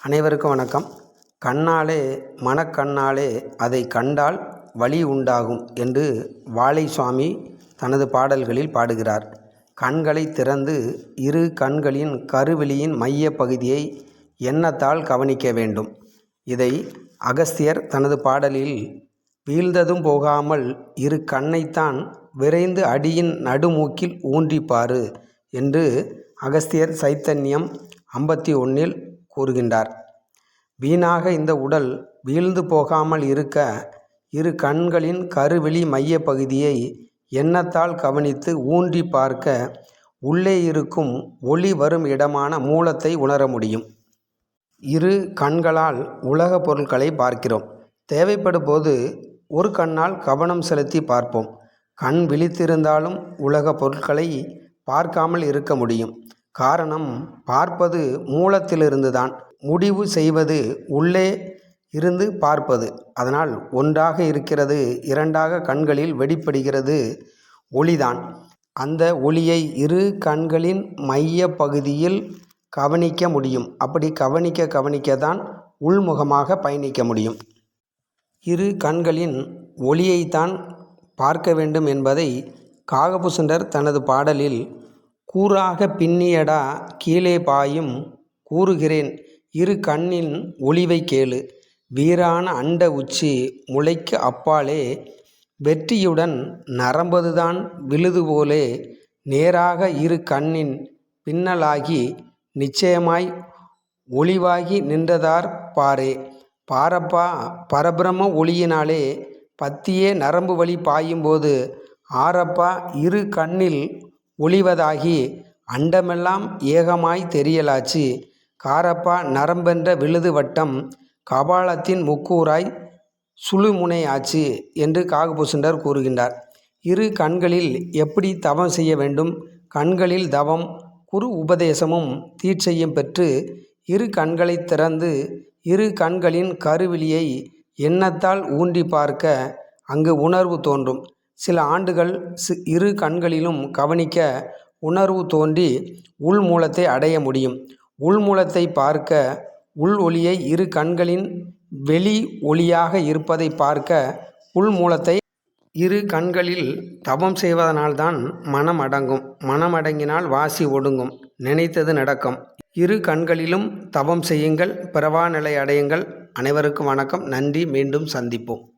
அனைவருக்கும் வணக்கம். கண்ணாலே மனக்கண்ணாலே அதை கண்டால் வழி உண்டாகும் என்று வாழை சுவாமி தனது பாடல்களில் பாடுகிறார். கண்களை திறந்து இரு கண்களின் கருவெளியின் மைய பகுதியை எண்ணத்தால் கவனிக்க வேண்டும். இதை அகஸ்தியர் தனது பாடலில் வீழ்ந்ததும் போகாமல் இரு கண்ணைத்தான் விரைந்து அடியின் நடுமூக்கில் ஊன்றிப்பாரு என்று அகஸ்தியர் சைத்தன்யம் ஐம்பத்தி ஒன்றில் கூறுகின்றார். வீணாக இந்த உடல் வீழ்ந்து போகாமல் இருக்க இரு கண்களின் கருவெளி மைய பகுதியை எண்ணத்தால் கவனித்து ஊன்றி பார்க்க உள்ளே இருக்கும் ஒளி வரும் இடமான மூலத்தை உணர முடியும். இரு கண்களால் உலக பொருட்களை பார்க்கிறோம். தேவைப்படும் போது ஒரு கண்ணால் கவனம் செலுத்தி பார்ப்போம். கண் விழித்திருந்தாலும் உலக பொருட்களை பார்க்காமல் இருக்க முடியும். காரணம் பார்ப்பது மூலத்திலிருந்து தான் முடிவு செய்வது உள்ளே இருந்து பார்ப்பது. அதனால் ஒன்றாக இருக்கிறது இரண்டாக கண்களில் வெளிப்படுகிறது ஒளிதான். அந்த ஒளியை இரு கண்களின் மைய பகுதியில் கவனிக்க முடியும். அப்படி கவனிக்க கவனிக்க தான் உள்முகமாக பயணிக்க முடியும். இரு கண்களின் ஒளியைத்தான் பார்க்க வேண்டும் என்பதை காகபுசுண்டர் தனது பாடலில் கூறாக பின்னியடா கீழே பாயும் கூறுகிறேன். இரு கண்ணின் ஒளிவை கேளு. வீரான அண்ட உச்சி முளைக்கு அப்பாலே வெற்றியுடன் நரம்பதுதான் விழுது போலே நேராக இரு கண்ணின் பின்னலாகி நிச்சயமாய் ஒளிவாகி நின்றதார் பாரே. பாரப்பா பரபிரம ஒளியினாலே பத்தியே நரம்பு வழி பாயும்போது ஆரப்பா இரு கண்ணில் ஒளிவதாகி அண்டமெல்லாம் ஏகமாய் தெரியலாச்சு. காரப்பா நரம்பென்ற விழுது வட்டம் கபாலத்தின் முக்கூராய் சுழுமுனையாச்சு என்று காகபூசண்டர் கூறுகின்றார். இரு கண்களில் எப்படி தவம் செய்ய வேண்டும்? கண்களில் தவம் குரு உபதேசமும் தீட்சையும் பெற்று இரு கண்களை திறந்து இரு கண்களின் கருவிழியை எண்ணத்தால் ஊன்றிப் பார்க்க அங்கு உணர்வு தோன்றும். சில ஆண்டுகள் சி இரு கண்களிலும் கவனிக்க உணர்வு தோன்றி உள் மூலத்தை அடைய முடியும். உள் மூலத்தை பார்க்க உள் ஒளியை இரு கண்களின் வெளி ஒளியாக இருப்பதை பார்க்க உள் மூலத்தை இரு கண்களில் தவம் செய்வதனால்தான் மனம் அடங்கும் மனம் அடங்கினால் வாசி ஒடுங்கும். நினைத்தது நடக்கும். இரு கண்களிலும் தவம் செய்யுங்கள். பிறவா நிலை அடையுங்கள். அனைவருக்கும் வணக்கம். நன்றி. மீண்டும் சந்திப்போம்.